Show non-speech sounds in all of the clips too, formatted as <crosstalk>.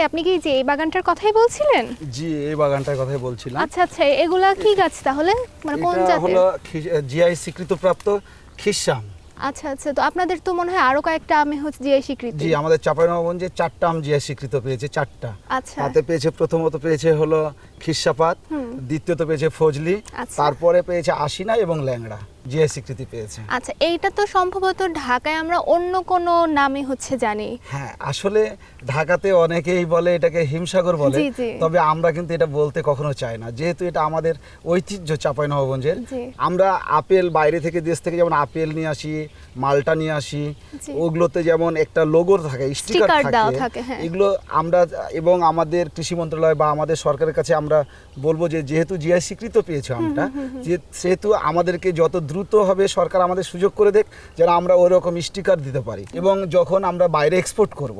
ভাই আপনি কি যে এই বাগানটার কথাই বলছিলেন? জি এই বাগানটার কথাই বলছিলাম। আচ্ছা আচ্ছা এগুলা কি গাছ তাহলে? মানে কোন জাতের? হলো জিআই স্বীকৃতপ্রাপ্ত খিসাম আচ্ছা আচ্ছা তো আপনাদের তো মনে হয় আরও কয়েকটা আমি হচ্ছে জিআই স্বীকৃতি জি আমাদের চাঁপাইনবাবগঞ্জে চারটা আম জিআই স্বীকৃত পেয়েছে চারটা। আচ্ছা। তাতে পেয়েছে প্রথমত পেয়েছে হলো খিসাপাত দ্বিতীয়ত পেয়েছে ফজলি আচ্ছা। তারপরে পেয়েছে আশিনা এবং ল্যাংড়া। জিআই স্বীকৃতি পেয়েছে আচ্ছা এইটা তো সম্ভবত ঢাকায় আমরা অন্য কোনো নামে হচ্ছে জানি হ্যাঁ আসলে ঢাকাতে অনেকেই বলে এটাকে হিমসাগর বলে। তবে আমরা কিন্তু এটা বলতে কখনো চাই না যেহেতু এটা আমাদের ঐতিহ্য চাঁপাইনবাবগঞ্জের। আমরা আপেল বাইরে থেকে দেশ থেকে যেমন আপেল নিয়ে আসি মালটা নিয়ে আসি ওগুলোতে যেমন একটা লোগো থাকে স্টিকার থাকে হ্যাঁ। এগুলো আমরা এবং আমাদের কৃষি মন্ত্রণালয় বা আমাদের সরকারের কাছে আমরা বলব যে যেহেতু জিআই স্বীকৃত পেয়েছে আমটা যে সেহেতু আমাদেরকে যত দ্রুত হবে সরকার আমাদের সুযোগ করে দেখ যেন আমরা ওই রকম স্টিকার দিতে পারি। এবং যখন আমরা বাইরে এক্সপোর্ট করব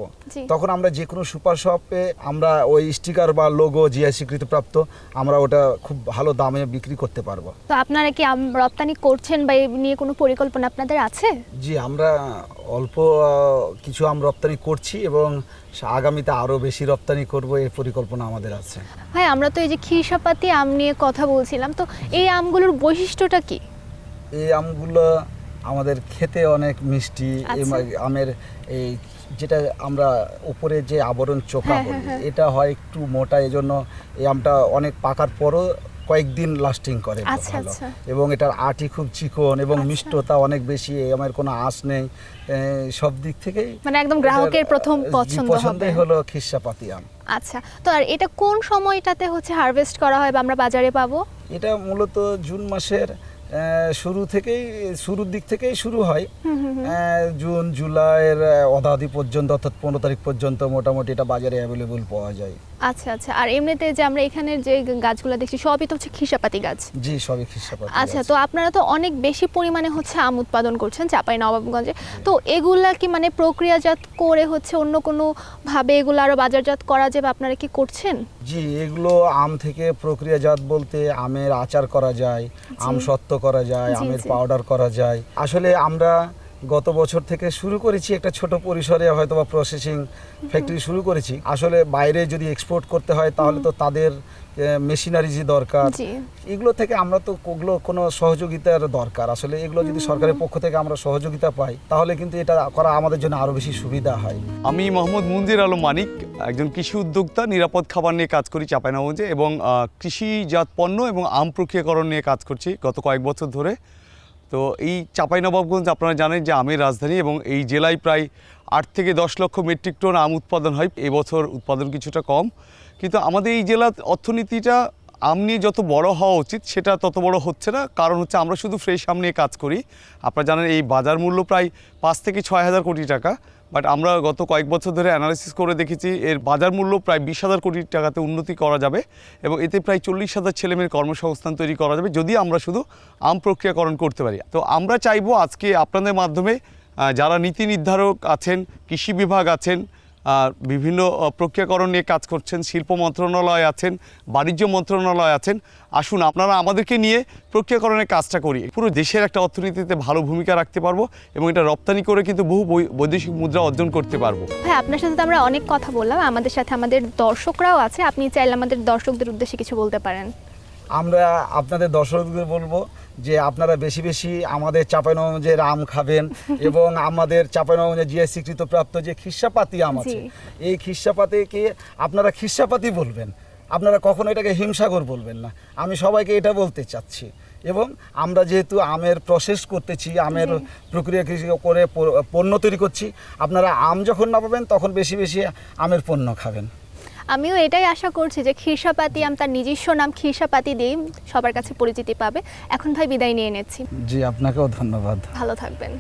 তখন আমরা যে কোনো সুপার শপে আমরা ওই স্টিকার বা লোগো জিআই স্বীকৃতি প্রাপ্ত আমরা ওটা খুব ভালো দামে বিক্রি করতে পারব। তো আপনারা কি রপ্তানি করছেন বা নিয়ে কোনো পরিকল্পনা আপনাদের আছে? জি আমরা অল্প কিছু আম রপ্তানি করছি এবং আগামীতে আরও বেশি রপ্তানি করব এই পরিকল্পনা আমাদের আছে। ভাই আমরা তো এই যে খিরসাপাতি আম নিয়ে কথা বলছিলাম তো এই আমগুলোর বৈশিষ্ট্যটা কি? এই আমগুলো আমাদের খেতে অনেক মিষ্টি আচ্ছা। আমের এই যেটা আমরা উপরে যে আবরণ চোখা হ্যাঁ, বলি হ্যাঁ, হ্যাঁ। এটা হয় একটু মোটা এজন্য এই আমটা অনেক পাকার পরও কয়েকদিন লাস্টিং করে আচ্ছা, ভালো আচ্ছা। এবং এটার আটি খুব চিকন এবং। মিষ্টতা অনেক বেশি এই আমের কোনো আঁশ নেই সব দিক থেকেই মানে একদম গ্রাহকের প্রথম পছন্দ হবে হলো খিসাপাতি আম আচ্ছা তো আর এটা কোন সময়টাতে হচ্ছে হারভেস্ট করা হয় বা আমরা বাজারে পাবো এটা মূলত জুন মাসের শুরু থেকেই শুরুর দিক থেকেই শুরু হয়। জুন জুলাইয়ের অধাদি পর্যন্ত অর্থাৎ পনেরো তারিখ পর্যন্ত মোটামুটি এটা বাজারে অ্যাভেলেবল পাওয়া যায়। আচ্ছা আচ্ছা। আর এমনিতে যে আমরা এখানে যে গাছগুলো দেখছি সবই তো হচ্ছে খিসাপাতি গাছ। জি সবই খিসাপাতি আচ্ছা তো আপনারা তো অনেক বেশি পরিমাণে হচ্ছে আম উৎপাদন করছেন চাপাই নবাবগঞ্জে। তো এগুলা কি মানে প্রক্রিয়াজাত করে হচ্ছে অন্য কোনো ভাবে এগুলো আরও বাজারজাত করা যাবে আপনারা কি করছেন? জি এগুলো আম থেকে প্রক্রিয়াজাত বলতে আমের আচার করা যায়। আম সত্ত্ব করা যায় আমের পাউডার করা যায়। আসলে আমরা গত বছর থেকে শুরু করেছি একটা ছোট পরিসরে হয়তো বা প্রসেসিং ফ্যাক্টরি শুরু করেছি। আসলে বাইরে যদি এক্সপোর্ট করতে হয় তাহলে তো তাদের মেশিনারি যে দরকার এগুলো থেকে আমরা তো ওগুলো কোনো সহযোগিতার দরকার। আসলে এগুলো যদি সরকারের পক্ষ থেকে আমরা সহযোগিতা পাই তাহলে কিন্তু এটা করা আমাদের জন্য আরও বেশি সুবিধা হয়। আমি মোহাম্মদ মুনজির আলম মানিক একজন কৃষি উদ্যোক্তা নিরাপদ খাবার নিয়ে কাজ করি চাঁপাইনবাবগঞ্জে এবং কৃষিজাত পণ্য এবং আম প্রক্রিয়াকরণ নিয়ে কাজ করছি। গত কয়েক বছর ধরে তো এই চাঁপাইনবাবগঞ্জ আপনারা জানেন যে আমের রাজধানী এবং এই জেলায় প্রায় আট থেকে দশ লক্ষ মেট্রিক টন আম উৎপাদন হয়। এবছর উৎপাদন কিছুটা কম। কিন্তু আমাদের এই জেলার অর্থনীতিটা আম নিয়ে যত বড় হওয়া উচিত সেটা তত বড় হচ্ছে না। কারণ হচ্ছে আমরা শুধু ফ্রেশ আম নিয়ে কাজ করি। আপনারা জানেন এই বাজার মূল্য প্রায় পাঁচ থেকে ছয় হাজার কোটি টাকা। বাট আমরা গত কয়েক বছর ধরে অ্যানালিসিস করে দেখেছি এর বাজার মূল্য প্রায় বিশ হাজার কোটি টাকাতে উন্নতি করা যাবে এবং এতে প্রায় চল্লিশ হাজার ছেলেমেয়ের কর্মসংস্থান তৈরি করা যাবে যদি আমরা শুধু আম প্রক্রিয়াকরণ করতে পারি। তো আমরা চাইব আজকে আপনাদের মাধ্যমে যারা নীতি নির্ধারক আছেন, কৃষি বিভাগ আছেন বিভিন্ন প্রক্রিয়াকরণ নিয়ে কাজ করছেন, শিল্প মন্ত্রণালয় আছেন, বাণিজ্য মন্ত্রণালয় আছেন। আসুন, আপনারা আমাদেরকে নিয়ে প্রক্রিয়াকরণের কাজটা করি পুরো দেশের একটা অর্থনীতিতে ভালো ভূমিকা রাখতে পারব এবং এটা রপ্তানি করে কিন্তু বহু বৈদেশিক মুদ্রা অর্জন করতে পারব। হ্যাঁ আপনার সাথে তো আমরা অনেক কথা বললাম। আমাদের সাথে আমাদের দর্শকরাও আছে। আপনি চাইলে আমাদের দর্শকদের উদ্দেশ্যে কিছু বলতে পারেন। আমরা আপনাদের দর্শকদের বলব যে আপনারা বেশি বেশি আমাদের চাঁপাইনবাবগঞ্জের আম খাবেন <laughs> এবং আমাদের চাঁপাইনবাবগঞ্জের জিআই স্বীকৃত প্রাপ্ত যে খিসাপাতি আম আছে এই খিসাপাতিকে আপনারা খিসাপাতি বলবেন। আপনারা কখনো এটাকে হিমসাগর বলবেন না। আমি সবাইকে এটা বলতে চাচ্ছি। এবং আমরা যেহেতু আমের প্রসেস করতেছি আমের প্রক্রিয়া কৃষি করে পণ্য তৈরি করছি আপনারা আম যখন না পাবেন তখন বেশি বেশি আমের পণ্য খাবেন। আমিও এটাই আশা করছি যে খিরসাপাতি আম তার নিজস্ব নাম খিরসাপাতি দিয়েই সবার কাছে পরিচিতি পাবে। এখন ভাই বিদায় নিয়ে নিচ্ছি। জি আপনাকেও ধন্যবাদ। ভালো থাকবেন।